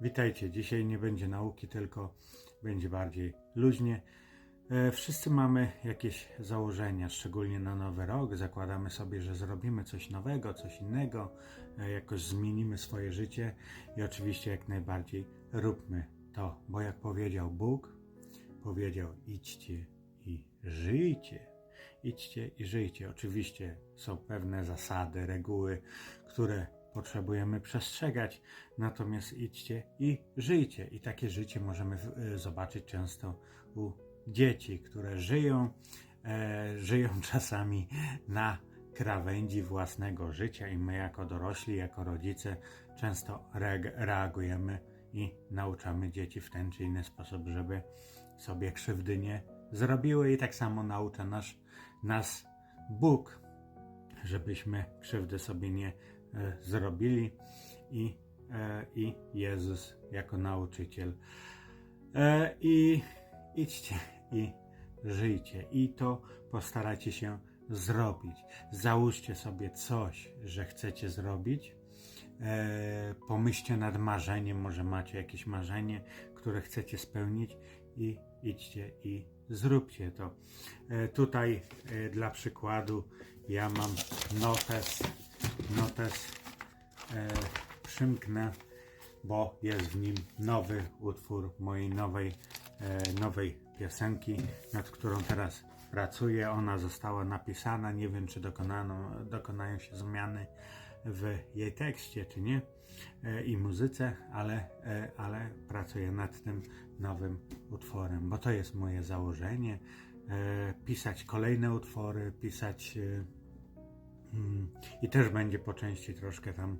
Witajcie. Dzisiaj nie będzie nauki, tylko będzie bardziej luźnie. E, Wszyscy mamy jakieś założenia, szczególnie na nowy rok. Zakładamy sobie, że zrobimy coś nowego, coś innego, e, jakoś zmienimy swoje życie i oczywiście jak najbardziej róbmy to, bo jak powiedział Bóg, powiedział idźcie i żyjcie. Idźcie i żyjcie. Oczywiście są pewne zasady, reguły, które potrzebujemy przestrzegać, natomiast idźcie i żyjcie. I takie życie możemy e, zobaczyć często u dzieci, które żyją, e, żyją czasami na krawędzi własnego życia. I my jako dorośli, jako rodzice często reag- reagujemy i nauczamy dzieci w ten czy inny sposób, żeby sobie krzywdy nie zrobiły. I tak samo naucza nas, nas Bóg, żebyśmy krzywdy sobie nie zrobili i, e, i Jezus jako nauczyciel. E, I idźcie i żyjcie i to postarajcie się zrobić. Załóżcie sobie coś, że chcecie zrobić. E, pomyślcie nad marzeniem, może macie jakieś marzenie, które chcecie spełnić i idźcie i zróbcie to. E, tutaj e, dla przykładu ja mam notes, notes e, przymknę, bo jest w nim nowy utwór mojej nowej, e, nowej piosenki, nad którą teraz pracuję. Ona została napisana, nie wiem czy dokonano, dokonają się zmiany w jej tekście, czy nie, e, i muzyce, ale, e, ale pracuję nad tym nowym utworem, bo to jest moje założenie. e, Pisać kolejne utwory, pisać e, I też będzie po części troszkę tam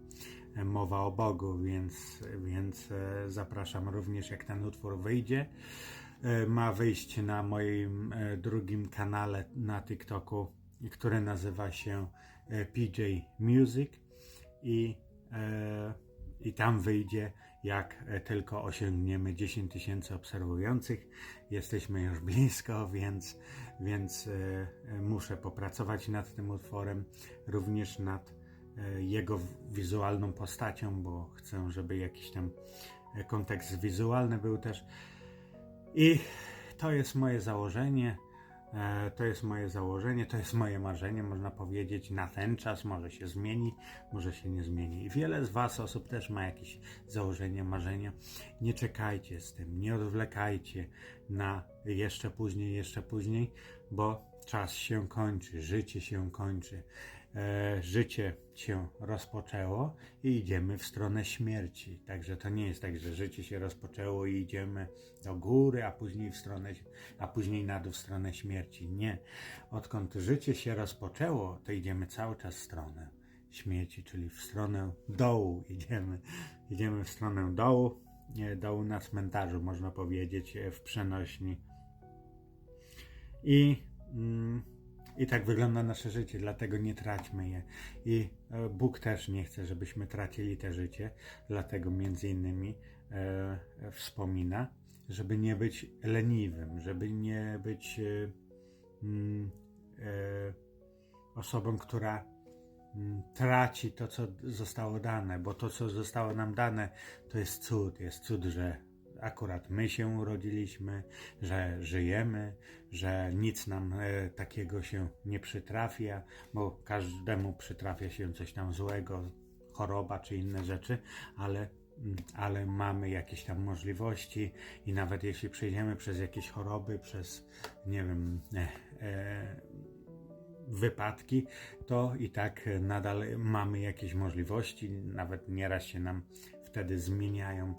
e, mowa o Bogu, więc, więc e, zapraszam również, jak ten utwór wyjdzie. E, Ma wyjść na moim drugim kanale na TikToku, który nazywa się PJ Music i, i tam wyjdzie, jak e, tylko osiągniemy 10 tysięcy obserwujących. Jesteśmy już blisko, więc, więc e, e, muszę popracować nad tym utworem, również nad jego wizualną postacią, bo chcę, żeby jakiś tam kontekst wizualny był też. I to jest moje założenie. E, To jest moje założenie, to jest moje marzenie, można powiedzieć, na ten czas. Może się zmieni, może się nie zmieni. I wiele z Was osób też ma jakieś założenia, marzenia. Nie czekajcie z tym, nie odwlekajcie na jeszcze później, jeszcze później, bo czas się kończy, życie się kończy. E, życie się rozpoczęło i idziemy w stronę śmierci. Także to nie jest tak, że życie się rozpoczęło i idziemy do góry, a później w stronę, a później na dół w stronę śmierci. Nie. Odkąd życie się rozpoczęło, to idziemy cały czas w stronę śmierci, czyli w stronę dołu idziemy. Idziemy w stronę dołu, e, dołu na cmentarzu, można powiedzieć, e, w przenośni. I, mm, I tak wygląda nasze życie, dlatego nie traćmy je. I e, Bóg też nie chce, żebyśmy tracili te życie, dlatego między innymi e, wspomina, żeby nie być leniwym, żeby nie być e, mm, e, osobą, która mm, traci to, co zostało dane, bo to, co zostało nam dane, to jest cud. Jest cud, że akurat my się urodziliśmy, że żyjemy, że nic nam e, takiego się nie przytrafia, bo każdemu przytrafia się coś tam złego, choroba czy inne rzeczy, ale, mm, ale mamy jakieś tam możliwości i nawet jeśli przejdziemy przez jakieś choroby, przez nie wiem, e, e, wypadki, to i tak nadal mamy jakieś możliwości, nawet nieraz się nam wtedy zmieniają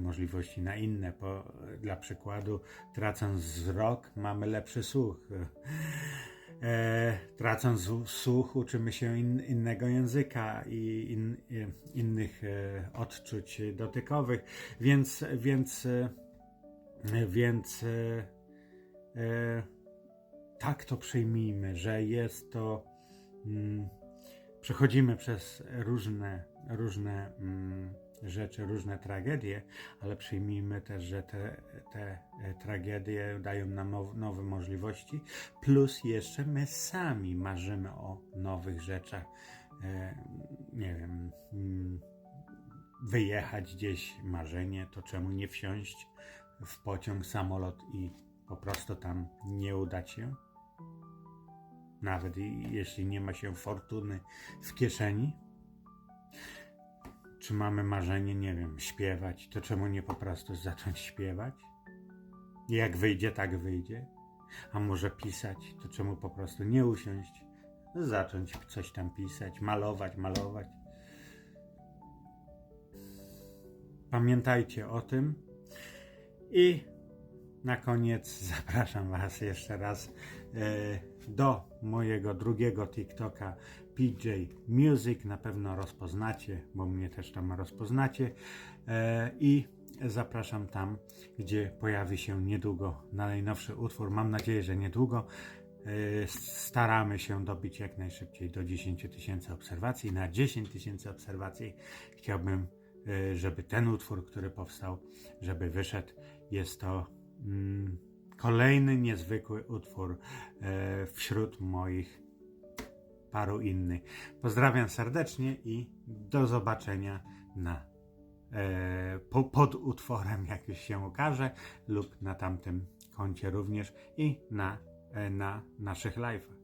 możliwości na inne. Po, dla przykładu, tracąc wzrok, mamy lepszy słuch. E, tracąc słuch, uczymy się in, innego języka i in, e, innych e, odczuć dotykowych, więc, więc, e, więc e, e, tak to przyjmijmy, że jest to. Mm, przechodzimy przez różne, różne mm, rzeczy, różne tragedie, ale przyjmijmy też, że te, te e, tragedie dają nam now, nowe możliwości, plus jeszcze my sami marzymy o nowych rzeczach. E, nie wiem. Mm, wyjechać gdzieś, marzenie, to czemu nie wsiąść w pociąg, samolot i po prostu tam nie udać się? Nawet jeśli nie ma się fortuny w kieszeni? Czy mamy marzenie, nie wiem, śpiewać, to czemu nie po prostu zacząć śpiewać? Jak wyjdzie, tak wyjdzie. A może pisać, to czemu po prostu nie usiąść, zacząć coś tam pisać, malować, malować. Pamiętajcie o tym i na koniec zapraszam Was jeszcze raz e, do mojego drugiego TikToka PJ Music. Na pewno rozpoznacie, bo mnie też tam rozpoznacie. E, I zapraszam tam, gdzie pojawi się niedługo najnowszy utwór. Mam nadzieję, że niedługo. E, Staramy się dobić jak najszybciej do 10 tysięcy obserwacji. Na 10 tysięcy obserwacji chciałbym, żeby ten utwór, który powstał, żeby wyszedł. Jest to kolejny niezwykły utwór e, wśród moich paru innych. Pozdrawiam serdecznie i do zobaczenia na e, po, pod utworem, jak już się ukaże, lub na tamtym koncie również i na, e, na naszych live'ach.